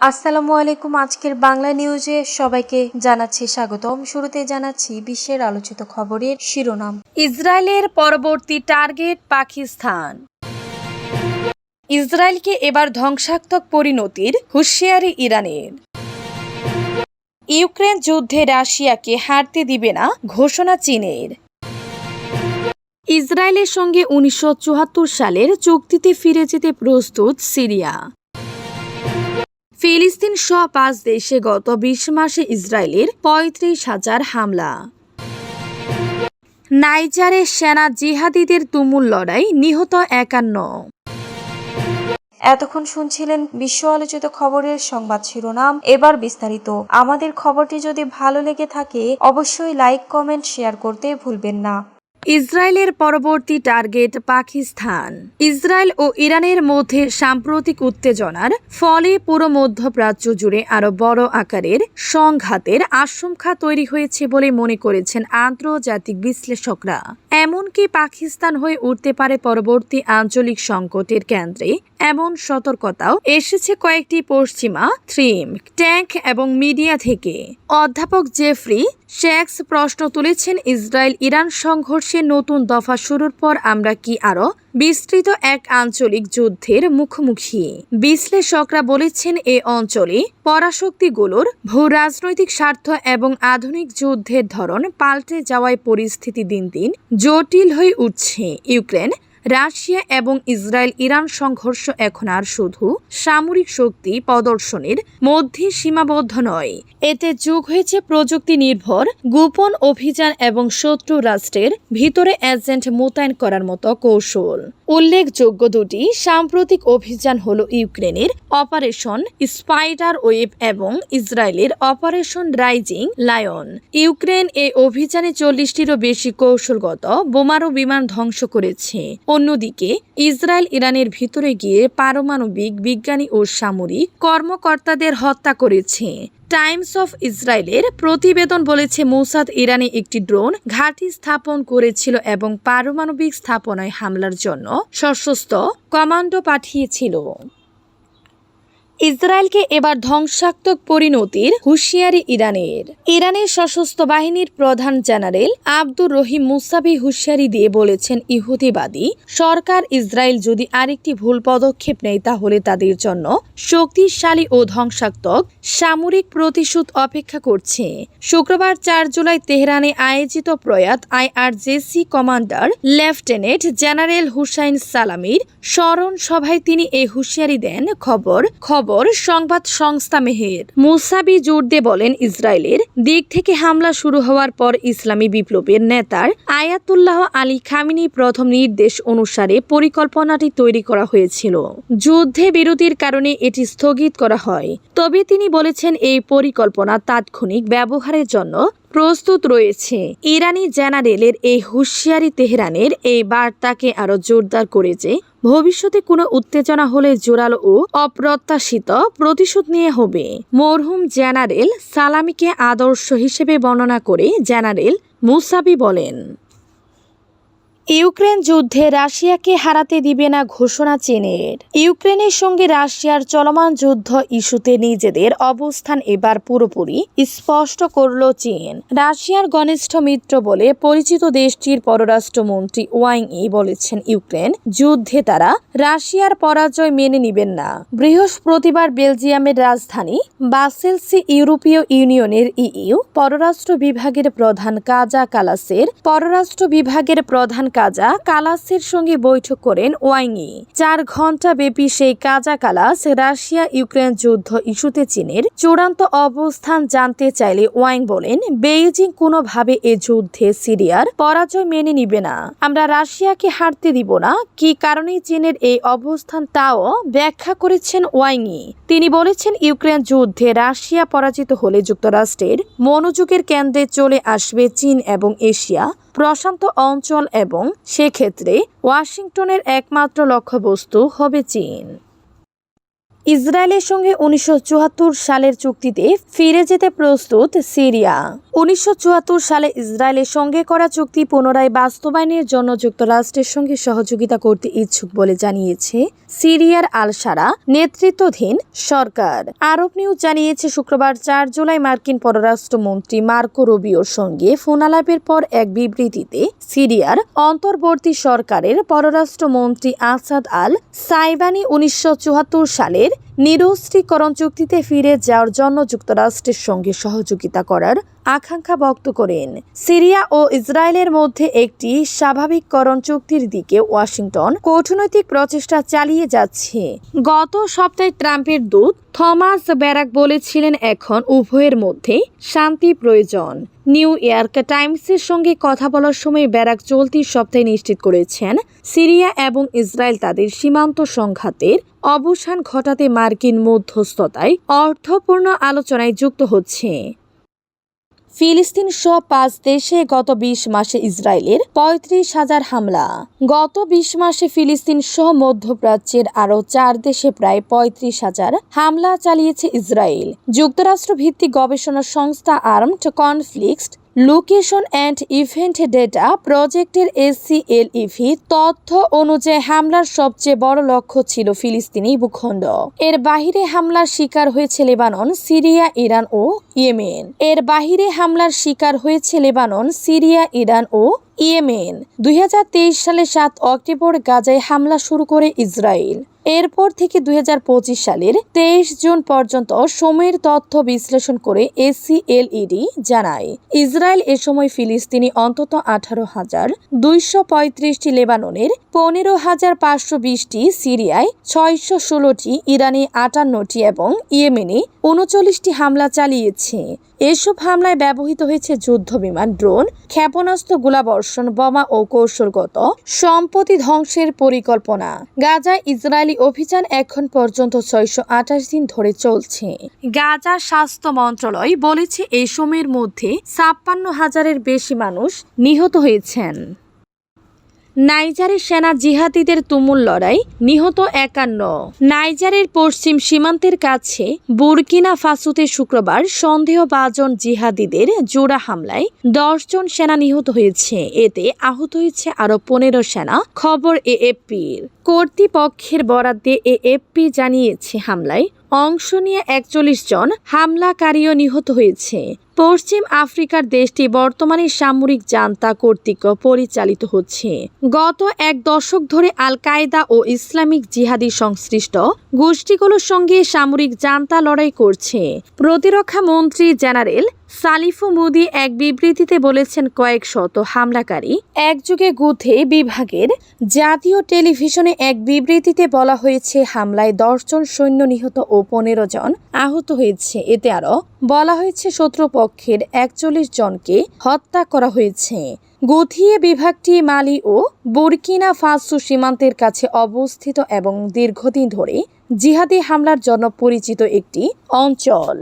আসসালামু আলাইকুম। আজকের বাংলা নিউজে সবাইকে জানাচ্ছি স্বাগতম। শুরুতে জানাচ্ছি বিশ্বের আলোচিত খবরের শিরোনাম। ইসরায়েলের পরবর্তী টার্গেট পাকিস্তান। ইসরায়েলকে এবার ধ্বংসাত্মক পরিণতির হুঁশিয়ারি ইরানের। ইউক্রেন যুদ্ধে রাশিয়াকে হারতে দিবে না ঘোষণা চীনের। ইসরায়েলের সঙ্গে উনিশশো চুয়াত্তর সালের চুক্তিতে ফিরে যেতে প্রস্তুত সিরিয়া। ফিলিস্তিন সহ পাঁচ দেশে গত বিশ মাসে ইসরায়েলের পঁয়ত্রিশ হাজার হামলা। নাইজারে সেনা জিহাদিদের তুমুল লড়াই নিহত একান্ন। এতক্ষণ শুনছিলেন বিশ্ব আলোচিত খবরের সংবাদ শিরোনাম। এবার বিস্তারিত। আমাদের খবরটি যদি ভালো লেগে থাকে, অবশ্যই লাইক, কমেন্ট, শেয়ার করতে ভুলবেন না। ইসরায়েলের পরবর্তী টার্গেট পাকিস্তান। ইসরায়েল ও ইরানের মধ্যে সাম্প্রতিক উত্তেজনার ফলে পুরো মধ্যপ্রাচ্য জুড়ে আরও বড় আকারের সংঘাতের আশঙ্কা তৈরি হয়েছে বলে মনে করেছেন আন্তর্জাতিক বিশ্লেষকরা। এমনকি পাকিস্তান হয়ে উঠতে পারে পরবর্তী আঞ্চলিক সংকটের কেন্দ্রে এমন সতর্কতাও এসেছে কয়েকটি পশ্চিমা থ্রিম ট্যাঙ্ক এবং মিডিয়া থেকে। অধ্যাপক জেফরি শেক্স প্রশ্ন তুলেছেন, ইসরায়েল ইরান সংঘর্ষে নতুন দফা শুরুর পর আমরা কি আরও বিস্তৃত এক আঞ্চলিক যুদ্ধের মুখোমুখি। বিশ্লেষকরা বলেছেন, এ অঞ্চলে পরাশক্তিগুলোর ভূ রাজনৈতিক স্বার্থ এবং আধুনিক যুদ্ধের ধরন পাল্টে যাওয়ায় পরিস্থিতি দিন দিন জটিল হয়ে উঠছে। ইউক্রেন রাশিয়া এবং ইসরায়েল ইরান সংঘর্ষ এখন আর শুধু সামরিক শক্তি প্রদর্শনের মধ্যে সীমাবদ্ধ নয়। এতে যোগ হয়েছে প্রযুক্তি নির্ভর গোপন অভিযান এবং শত্রু রাষ্ট্রের ভিতরে এজেন্ট মোতায়েন করার মতো কৌশল। উল্লেখযোগ্য দুটি সাম্প্রতিক অভিযান হল ইউক্রেনের অপারেশন স্পাইডার ওয়েব এবং ইসরায়েলের অপারেশন রাইজিং লায়ন। ইউক্রেন এই অভিযানে চল্লিশটিরও বেশি কৌশলগত বোমারু বিমান ধ্বংস করেছে। অন্যদিকে, ইসরায়েল ইরানের ভিতরে গিয়ে পারমাণবিক বিজ্ঞানী ও সামরিক কর্মকর্তাদের হত্যা করেছে। টাইমস অফ ইসরায়েলের প্রতিবেদন বলেছে মৌসাদ ইরানি একটি ড্রোন ঘাঁটি স্থাপন করেছিল এবং পারমাণবিক স্থাপনায় হামলার জন্য সশস্ত্র কমান্ডো পাঠিয়েছিল। ইসরায়েলকে এবার ধ্বংসাত্মক পরিণতির হুঁশিয়ারি ইরানের। ইরানের সশস্ত্র বাহিনীর প্রধান জেনারেল আব্দুর রহিম মুসাবি হুঁশিয়ারি দিয়ে বলেছেন, ইহুদিবাদী সরকার ইসরায়েল যদি আরেকটি ভুল পদক্ষেপ নেয়, তাহলে তাদের জন্য শক্তিশালী ও ধ্বংসাত্মক সামরিক প্রতিশোধ অপেক্ষা করছে। শুক্রবার চার জুলাই তেহরানে আয়োজিত প্রয়াত IRGC commander lieutenant general Hossein সালামির স্মরণ সভায় তিনি এই হুঁশিয়ারি দেন। খবর খবর সংবাদ সংস্থা মেহের। মুসাবি জোর দিয়ে বলেন, ইসরায়েলের দিক থেকে হামলা শুরু হওয়ার পর ইসলামী বিপ্লবের নেতার আয়াতুল্লাহ আলী খামিনি প্রথম নির্দেশ অনুসারে পরিকল্পনাটি তৈরি করা হয়েছিল। যুদ্ধে বিরতির কারণে এটি স্থগিত করা হয়। তবে তিনি বলেছেন, এই পরিকল্পনা তাৎক্ষণিক ব্যবহারের জন্য প্রস্তুত রয়েছে। ইরানি জেনারেলের এই হুঁশিয়ারি তেহরানের এই বার্তাকে আরও জোরদার করেছে ভবিষ্যতে কোনো উত্তেজনা হলে জোরালো ও অপ্রত্যাশিত প্রতিশোধ নিয়ে হবে। মরহুম জেনারেল সালামিকে আদর্শ হিসেবে বর্ণনা করে জেনারেল মুসাবি বলেন। ইউক্রেন যুদ্ধে রাশিয়াকে হারাতে দিবে না ঘোষণা চীনের। ইউক্রেনের সঙ্গে রাশিয়ার চলমান যুদ্ধ ইস্যুতে নিজেদের অবস্থান এবার পুরোপুরি স্পষ্ট করল চীন। রাশিয়ার ঘনিষ্ঠ মিত্র বলে পরিচিত দেশটির পররাষ্ট্রমন্ত্রী ওয়াং ই বলেছেন, ইউক্রেন যুদ্ধে তারা রাশিয়ার পরাজয় মেনে নিবেন না। বৃহস্পতিবার বেলজিয়ামের রাজধানী বাসেলসি ইউরোপীয় ইউনিয়নের ইইউ পররাষ্ট্র বিভাগের প্রধান কাজা কালাসের পররাষ্ট্র বিভাগের প্রধান কাজা কালাসের সঙ্গে বৈঠক করেন ওয়াইংই চার ঘণ্টা ব্যাপী সেই কাজা কালাস রাশিয়া ইউক্রেন যুদ্ধ ইস্যুতে চীনের চূড়ান্ত অবস্থান জানতে চাইলে ওয়াইং বলেন, বেইজিং কোনোভাবে এ যুদ্ধে সিরিয়ার পরাজয় মেনে নিবে না। আমরা রাশিয়াকে হারতে দিব না। কি কারণে চীনের এই অবস্থান তাও ব্যাখ্যা করেছেন ওয়াইংই তিনি বলেছেন, ইউক্রেন যুদ্ধে রাশিয়া পরাজিত হলে যুক্তরাষ্ট্রের মনোযোগের কেন্দ্রে চলে আসবে চীন এবং এশিয়া। প্রশান্ত অঞ্চল এবং সেক্ষেত্রে ওয়াশিংটনের একমাত্র লক্ষ্যবস্তু হবে চীন। ইসরায়েলের সঙ্গে উনিশশো চুয়াত্তর সালের চুক্তিতে ফিরে যেতে প্রস্তুত সিরিয়া। উনিশশো চুয়াত্তর সালে ইসরায়েলের সঙ্গে করা চুক্তি পুনরায় বাস্তবায়নের জন্য যুক্তরাষ্ট্রের সঙ্গে সহযোগিতা করতে ইচ্ছুক বলে জানিয়েছে সিরিয়ার আল সারা নেতৃত্বাধীন সরকার। আরব নিউজ জানিয়েছে, শুক্রবার চার জুলাই মার্কিন পররাষ্ট্রমন্ত্রী মার্কো রুবিওর সঙ্গে ফোনালাপের পর এক বিবৃতিতে সিরিয়ার অন্তর্বর্তী সরকারের পররাষ্ট্রমন্ত্রী আসাদ আল সাইবানি উনিশশো চুয়াত্তর সালের নিরস্ত্রীকরণ চুক্তিতে ফিরে যাওয়ার জন্য যুক্তরাষ্ট্রের সঙ্গে সহযোগিতা করার আকাঙ্ক্ষা ব্যক্ত করেন। সিরিয়া ও ইসরায়েলের মধ্যে একটি স্বাভাবিককরণ চুক্তির দিকে ওয়াশিংটন কূটনৈতিক প্রচেষ্টা চালিয়ে যাচ্ছে। গত সপ্তাহে ট্রাম্পের দূত থমাস ব্যারাক বলেছিলেন এখন উভয়ের মধ্যে শান্তি প্রয়োজন। নিউ ইয়র্ক টাইমসের সঙ্গে কথা বলার সময় ব্যারাক চলতি সপ্তাহে নিশ্চিত করেছেন, সিরিয়া এবং ইসরায়েল তাদের সীমান্ত সংঘাতের অবসান ঘটাতে মার্কিন মধ্যস্থতায় অর্থপূর্ণ আলোচনায় যুক্ত হচ্ছে। ফিলিস্তিন সহ পাঁচ দেশে গত বিশ মাসে ইসরায়েলের পঁয়ত্রিশ হাজার হামলা। গত বিশ মাসে ফিলিস্তিন সহ মধ্যপ্রাচ্যের আরও চার দেশে প্রায় পঁয়ত্রিশ হাজার হামলা চালিয়েছে ইসরায়েল। যুক্তরাষ্ট্র ভিত্তিক গবেষণা সংস্থা armed conflict location and event data প্রজেক্টের এসসিএলইভি তথ্য অনুযায়ী হামলার সবচেয়ে বড় লক্ষ্য ছিল ফিলিস্তিনি ভূখণ্ড। এর বাহিরে হামলার শিকার হয়েছে লেবানন, সিরিয়া, ইরান ও ইয়েমেন। এর বাহিরে হামলার শিকার হয়েছে লেবানন, সিরিয়া, ইরান ও ইয়েমেন। দুই হাজার তেইশ সালে সাত অক্টোবর গাজায় হামলা শুরু করে ইসরায়েল। এরপর থেকে দুই হাজার পঁচিশ সালের তেইশ জুন পর্যন্ত সময়ের তথ্য বিশ্লেষণ করে এসিএলইডি জানায়। ইসরায়েল এ সময় ফিলিস্তিনি অন্তত আঠারো হাজার দুইশো পঁয়ত্রিশটি লেবাননের পনেরো হাজার পাঁচশো বিশটি সিরিয়ায় ছয়শো ষোলোটি ইরানে আটান্নটি এবং ইয়েমেনে উনচল্লিশটি হামলা চালিয়েছে। এসব হামলায় ব্যবহৃত হয়েছে যুদ্ধ বিমান ড্রোন, ক্ষেপণাস্ত্র, গোলাবর্ষণ, বোমা ও কৌশলগত সম্পত্তি ধ্বংসের পরিকল্পনা। গাজায় ইসরায়েলি অভিযান এখন পর্যন্ত ছয়শো আঠাশ দিন ধরে চলছে। গাজা স্বাস্থ্য মন্ত্রণালয় বলেছে, এই সময়ের মধ্যে ছাপ্পান্ন হাজারের বেশি মানুষ নিহত হয়েছেন। নাইজারের সেনা জিহাদিদের তুমুল লড়াই, নিহত একান্ন। নাইজারের পশ্চিম সীমান্তের কাছে বুরকিনা ফাসুতে শুক্রবার সন্দেহভাজন জিহাদিদের জোড়া হামলায় দশজন সেনা নিহত হয়েছে। এতে আহত হয়েছে আরও পনেরো সেনা, খবর এএফপির। কর্তৃপক্ষের বরাদ্দে এএফপি জানিয়েছে হামলায় অংশ নিয়ে একচল্লিশ জন হামলাকারীও নিহত হয়েছে। পশ্চিম আফ্রিকার দেশটি বর্তমানে সামরিক জান্তা কর্তৃক পরিচালিত হচ্ছে। গত এক দশক ধরে আল কায়দা ও ইসলামিক জিহাদি সংশ্লিষ্ট গোষ্ঠীগুলোর সঙ্গে সামরিক জান্তা লড়াই করছে। প্রতিরক্ষা মন্ত্রী জেনারেল সালিফু মুদি এক বিবৃতিতে বলেছেন কয়েক শত হামলাকারী একযুগে গুথে বিভাগের জাতীয় টেলিভিশনে এক বিবৃতিতে বলা হয়েছে, হামলায় দশজন সৈন্য নিহত ও পনেরো জন আহত হয়েছে। এতে আরও বলা হয়েছে, শত্রুপক্ষের একচল্লিশ জনকে হত্যা করা হয়েছে। গুথিয়ে বিভাগটি মালি ও বুরকিনা ফাসু সীমান্তের কাছে অবস্থিত এবং দীর্ঘদিন ধরে জিহাদি হামলার জন্য পরিচিত একটি অঞ্চল।